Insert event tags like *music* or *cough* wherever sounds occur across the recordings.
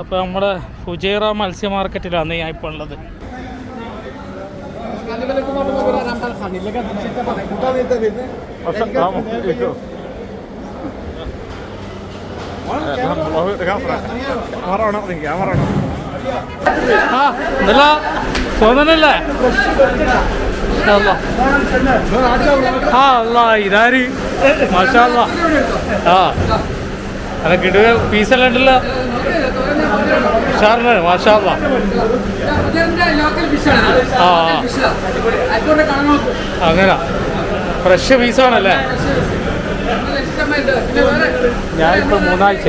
അപ്പോൾ നമ്മുടെ ഫുജേറ മത്സ്യ മാർക്കറ്റിലാണ് ഞാൻ ഇപ്പോൾ ഉള്ളത്. ആ ആ അല്ല ഇതാര്? മാഷാ. ആ. അല്ല പീസ് പീസെല്ലാം ഉണ്ടല്ലോ ഉഷാറിന് മാഷാ. ആ. അങ്ങനെ. ഫ്രഷ് പീസാണല്ലേ ഞാനിപ്പോ മൂന്നാഴ്ച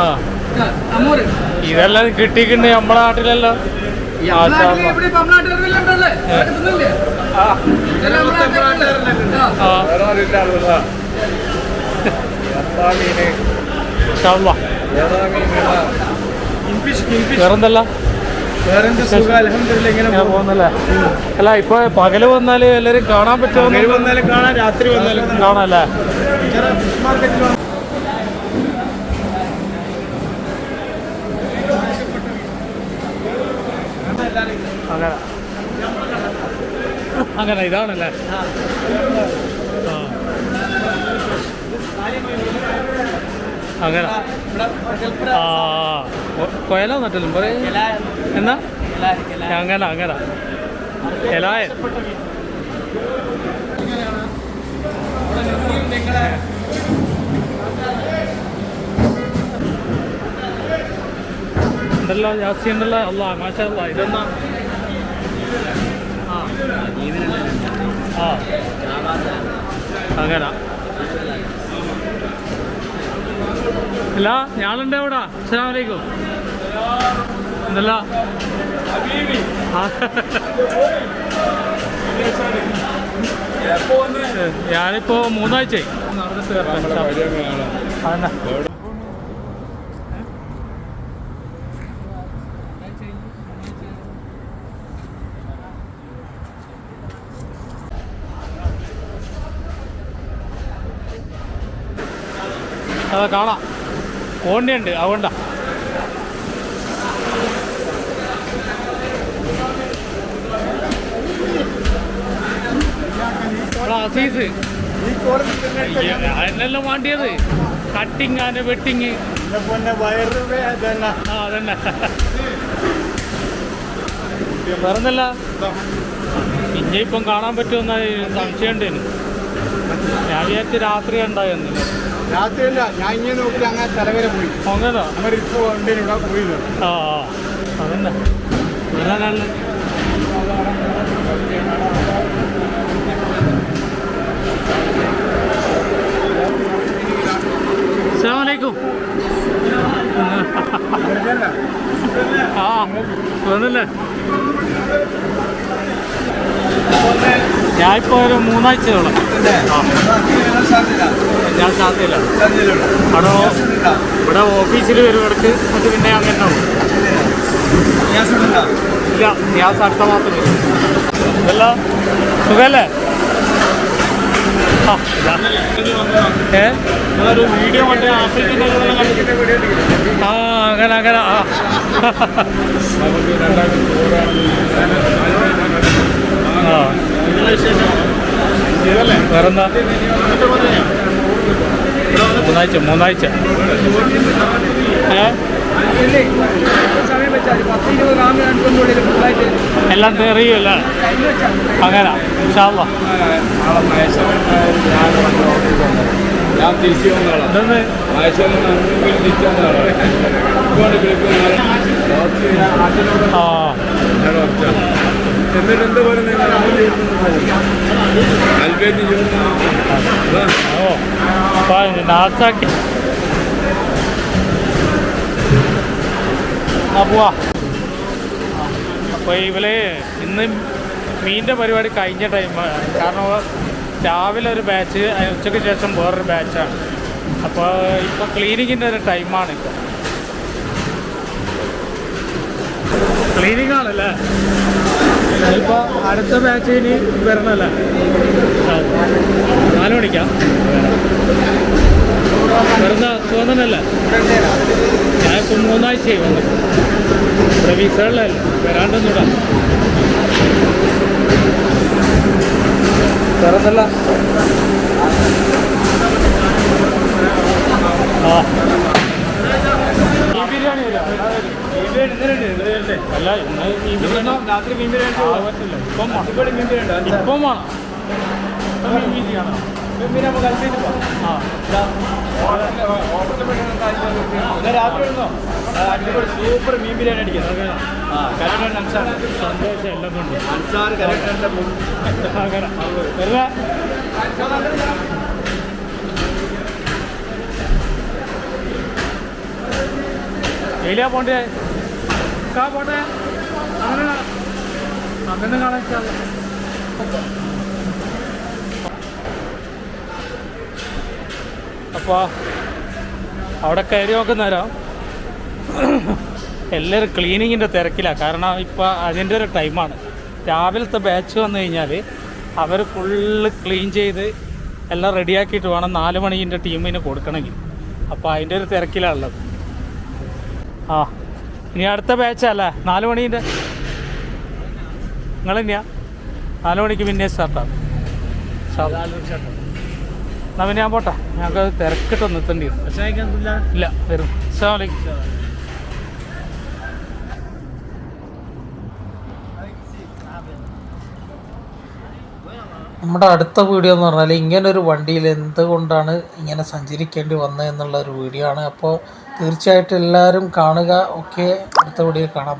ആ. ഇതെല്ലാം കിട്ടിയിട്ടുണ്ട് നമ്മളെ നാട്ടിലല്ലോ. ആ. *laughs* വേറെന്തല്ല? അല്ല ഇപ്പൊ പകൽ വന്നാൽ എല്ലാരും കാണാൻ പറ്റുമോ രാത്രി വന്നാലും കാണാല്ലേ? അങ്ങനെ. അങ്ങനെ ഇതാണല്ലേ? ആ. അങ്ങനെ. ആ കൊയല നട്ടലും? പറയും. എന്നാ? അങ്ങനെ അങ്ങനെ. എലായ ഉണ്ടല്ലോ ജാസ്തി ഉണ്ടല്ലോ. അല്ല മാഷാ അല്ലാ ഇതെന്നാ? ആ. ആ. അങ്ങനെ. അല്ല ഞാനുണ്ട് എവിടാ ആ. ഞാനിപ്പോ മൂന്നാഴ്ചയായി. അതാ കാണാം. ഓണ്ടിയുണ്ട് അതുകൊണ്ടാ. അസീസ്. അതിനെല്ലാം വേണ്ടിയത്? കട്ടിങ് ആന വെട്ടിങ്. ആ അതന്നെ. വേറൊന്നല്ല. ഇനി ഇപ്പം കാണാൻ പറ്റുമെന്ന സംശയം ഉണ്ടേനു ഞാൻ വിചാരിച്ച് രാത്രി രാത്രിയല്ല ഞാൻ ഇങ്ങനെ നോക്കി അങ്ങനെ തലവരെ പോയി. അങ്ങനെ? നമ്മൾ ഇപ്പോൾ ഇവിടെ ആ ആ, വരാനാണ് വന്നില്ലേ ഒരു മൂന്നാഴ്ചയോളം. ഞാൻ ശാന്തയില്ല അവിടെ ഇവിടെ ഓഫീസിൽ വരും ഇടയ്ക്ക് അത് പിന്നെ അങ്ങനെ ഇല്ല ഗ്യാസ് അടുത്ത മാസം വരും. ഇതല്ല സുഖല്ലേ. ഏ? വീഡിയോ ആഫ്രിക്കൻ ആ അങ്ങനെ അങ്ങനെ ആ. ആ വേറെന്താ? മൂന്നാഴ്ച മൂന്നാഴ്ച. എല്ലാം തെറിയല്ല അങ്ങനെ ഇൻഷാല്ലാ ഞാൻ തിരിച്ചു ആ. എന്നിട്ട് എന്താ പോലെ അപ്പോൾ ഇവൽ ഇന്ന് മീനിന്റെ പരിപാടി കഴിഞ്ഞ ടൈം കാരണം രാവിലെ ഒരു ബാച്ച് ഉച്ചയ്ക്ക് ശേഷം വേറൊരു ബാച്ചാണ് അപ്പോൾ ഇപ്പോൾ ക്ലീനിങ്ങിന്റെ ഒരു ടൈമാണ് ഇപ്പോൾ ക്ലീനിങ് ചിലപ്പോൾ അടുത്ത ബാച്ച് ഇനി വരണമല്ല നാല് മണിക്കാ? വരുന്ന തോന്നണല്ലേ? ഇപ്പം മൂന്നാഴ്ചയായി വന്നു. ഇവിടെ വിസകളിലല്ല വരാണ്ടൊന്നുകൂടാ വേറെന്തല്ല ആ ഈ ബിരിയാണി അല്ല ഇന്ന് ഈ ബിരിയാണി രാത്രി മീൻ ബിരിയാണി ഇപ്പം. ഇവിടെ മീൻ ബിരിയാണി ഇപ്പം വേണം. മീൻ ബിരിയാണി ബിരിയാണി നമുക്ക് കഴിച്ചിട്ട് പോവാം. രാത്രി ഉണ്ടോ അടിപൊളി സൂപ്പർ മീൻ ബിരിയാണി അടിക്കുന്നത് ആ കരണ്ട് അൻസാർ. സന്ദേശം എല്ലാം കൊണ്ട് അൻസാർ വെറുതെ എയിലാ പോണ്ടേ? കാ പോട്ടെ. അങ്ങനെ കാണാൻ. അപ്പോൾ അവിടെ കയറി നോക്കുന്നേരം എല്ലാവരും ക്ലീനിങ്ങിന്റെ തിരക്കിലാണ് കാരണം ഇപ്പോൾ അതിന്റെ ഒരു ടൈമാണ് രാവിലത്തെ ബാച്ച് വന്നു കഴിഞ്ഞാൽ അവർ ഫുള്ള് ക്ലീൻ ചെയ്ത് എല്ലാം റെഡിയാക്കിയിട്ട് വേണം നാല് മണിന്റെ ടീമിന് കൊടുക്കണമെങ്കിൽ. അപ്പോൾ അതിന്റെ ഒരു തിരക്കിലാണുള്ളത് ആ ഇനി അടുത്ത ബാച്ചല്ലേ നാല് മണീന്റെ നിങ്ങൾ തന്നെയാ നാല് മണിക്ക് പിന്നെ സ്റ്റാർട്ടാണ് എന്നാ പിന്നെ ഞാൻ പോട്ടെ. ഞങ്ങൾക്ക് തിരക്കിട്ട് നിർത്തേണ്ടി വരും. ഇല്ല വരും. അസ്സാം വലൈക്കും നമ്മുടെ അടുത്ത വീഡിയോ എന്ന് പറഞ്ഞാൽ ഇങ്ങനൊരു ഒരു വണ്ടിയിൽ എന്തുകൊണ്ടാണ് ഇങ്ങനെ സഞ്ചരിക്കേണ്ടി വന്നത് എന്നുള്ള ഒരു വീഡിയോ ആണ്. അപ്പോൾ തീർച്ചയായിട്ടും എല്ലാവരും കാണുക. ഒക്കെ അടുത്ത വീഡിയോ കാണാം.